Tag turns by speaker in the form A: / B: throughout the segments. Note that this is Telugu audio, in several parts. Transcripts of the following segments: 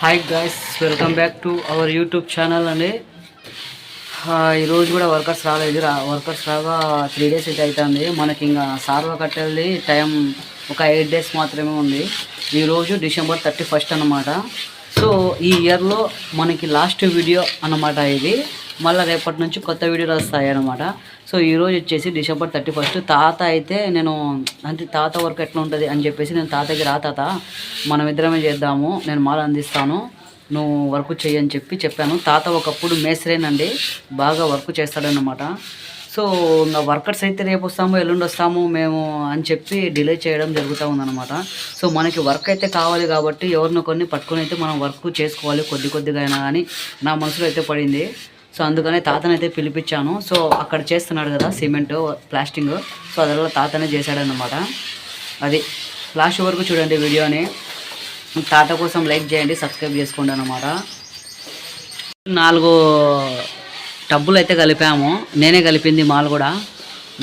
A: Hi guys welcome back to our YouTube channel అండి ఈరోజు కూడా వర్కర్స్ రాలేదు రా. వర్కర్స్ రాగా త్రీ డేస్ అయితే అవుతుంది మనకి ఇంకా సార్వ కట్టేది టైం ఒక ఎయిట్ డేస్ మాత్రమే ఉంది. ఈరోజు డిసెంబర్ థర్టీ ఫస్ట్ అనమాట సో ఈ ఇయర్లో మనకి లాస్ట్ వీడియో అన్నమాట ఇది. మళ్ళీ రేపటి నుంచి కొత్త వీడియోలు వస్తాయి అనమాట సో ఈరోజు వచ్చేసి డిసెంబర్ థర్టీ ఫస్ట్. తాత అయితే నేను అంటే తాత వర్క్ ఎట్లా ఉంటుంది అని చెప్పేసి నేను తాతకి రా తాత మనం ఇద్దరమే చేద్దాము నేను మాల అందిస్తాను నువ్వు వర్క్ చేయని చెప్పి చెప్పాను. తాత ఒకప్పుడు మేస్త్రేనండి బాగా వర్క్ చేస్తాడనమాట సో ఇంకా వర్కర్స్ అయితే రేపు వస్తాము ఎల్లుండి వస్తాము మేము అని చెప్పి డిలే చేయడం జరుగుతూ ఉందన్నమాట. సో మనకి వర్క్ అయితే కావాలి కాబట్టి ఎవరినో కొన్ని పట్టుకొని అయితే మనం వర్క్ చేసుకోవాలి కొద్ది కొద్దిగా అయినా కానీ నా మనసులో అయితే పడింది. సో అందుకనే తాతనైతే పిలిపించాను. సో అక్కడ చేస్తున్నాడు కదా సిమెంట్ ప్లాస్టింగ్. సో అదల్లా తాతనే చేశాడనమాట అది లాస్ట్ వరకు చూడండి వీడియోని. తాత కోసం లైక్ చేయండి సబ్స్క్రైబ్ చేసుకోండి అనమాట నాలుగు టబ్బులు అయితే కలిపాము. నేనే కలిపింది మాల్ కూడా.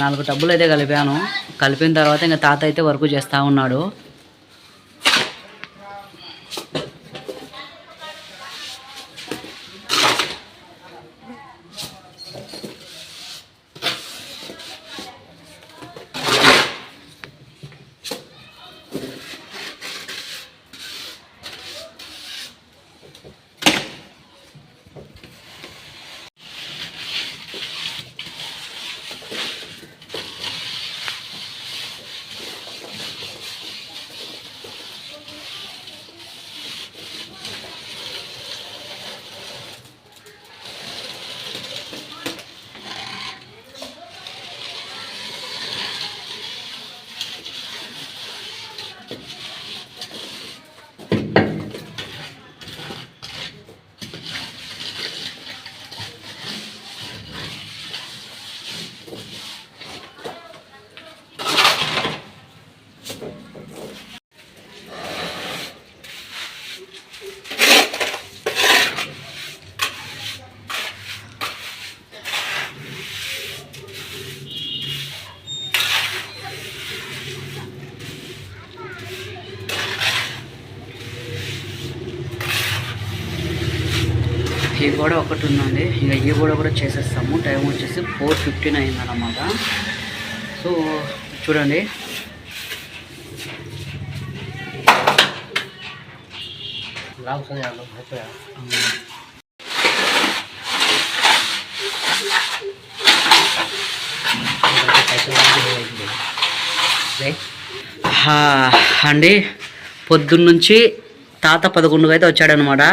A: నాలుగు టబ్బులు అయితే కలిపాను. కలిపిన తర్వాత ఇంకా తాత అయితే వర్క్ చేస్తూ ఉన్నాడు. Thank you. Thank you. ఈ గోడ ఒకటి ఉందండి. ఇంకా ఈ గోడ కూడా చేసేస్తాము. టైం వచ్చేసి ఫోర్ ఫిఫ్టీన్ అయిందన్నమాట సో చూడండి. అండి. పొద్దున్నుంచి తాత పదకొండుకు అయితే వచ్చాడనమాట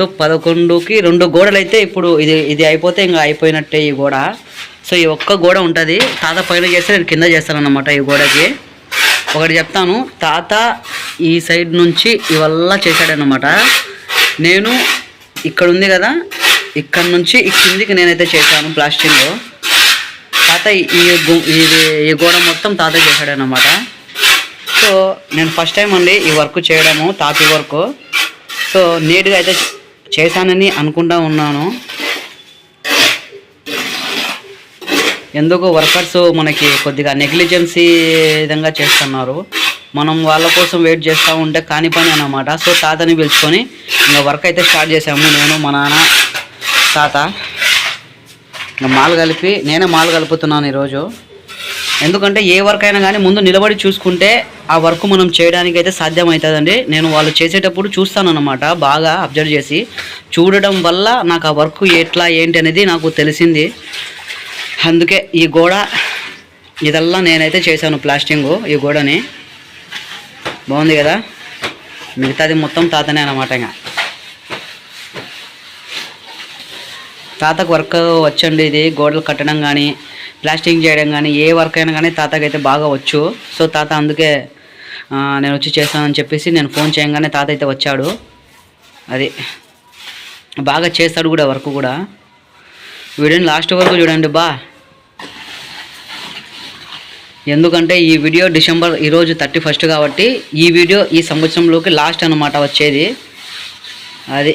A: సో పదకొండుకి రెండు గోడలు అయితే ఇప్పుడు ఇది ఇది అయిపోతే ఇంకా అయిపోయినట్టే ఈ గోడ. సో ఈ ఒక్క గోడ ఉంటుంది. తాత పైన చేస్తే నేను కింద చేస్తానన్నమాట ఈ గోడకి. ఒకటి చెప్తాను. తాత ఈ సైడ్ నుంచి ఇవల్లా చేశాడనమాట నేను ఇక్కడ ఉంది కదా ఇక్కడ నుంచి ఈ కిందికి నేనైతే చేశాను ప్లాస్టింగ్. తాత ఈ ఇది ఈ గోడ మొత్తం తాత చేశాడనమాట సో నేను ఫస్ట్ టైం అండి ఈ వర్క్ చేయడము తాత వర్క్. సో నీట్గా అయితే చేశానని అనుకుంటా ఉన్నాను. ఎందుకు వర్కర్స్ మనకి కొద్దిగా నెగ్లిజెన్సీ విధంగా చేస్తున్నారు. మనం వాళ్ళ కోసం వెయిట్ చేస్తూ ఉంటే కాని పని అన్నమాట. సో తాతని పిలుచుకొని ఇంకా వర్క్ అయితే స్టార్ట్ చేసాము నేను మా నాన్న తాత. ఇంకా మాలు కలిపి నేనే మాలు కలుపుతున్నాను ఈరోజు. ఎందుకంటే ఏ వర్క్ అయినా కానీ ముందు నిలబడి చూసుకుంటే ఆ వర్క్ మనం చేయడానికి అయితే సాధ్యమవుతుందండి నేను వాళ్ళు చేసేటప్పుడు చూస్తానన్నమాట బాగా అబ్జర్వ్ చేసి. చూడడం వల్ల నాకు ఆ వర్క్ ఎట్లా ఏంటి అనేది నాకు తెలిసింది. అందుకే ఈ గోడ ఇదల్లా నేనైతే చేశాను ప్లాస్టింగ్ ఈ గోడని. బాగుంది కదా? మిగతాది మొత్తం తాతనే అనమాట ఇంకా తాతకు వర్క్ వచ్చండి ఇది గోడలు కట్టడం కానీ ప్లాస్టింగ్ చేయడం కానీ ఏ వర్క్ అయినా కానీ తాతకి అయితే బాగా వచ్చు. సో తాత అందుకే నేను వచ్చి చేస్తానని చెప్పేసి నేను ఫోన్ చేయగానే తాత అయితే వచ్చాడు. అది బాగా చేస్తాడు కూడా వర్క్ కూడా. వీడియోని లాస్ట్ వరకు చూడండి బా. ఎందుకంటే ఈ వీడియో డిసెంబర్ ఈరోజు థర్టీ ఫస్ట్ కాబట్టి ఈ వీడియో ఈ సంవత్సరంలోకి లాస్ట్ అనమాట వచ్చేది. అది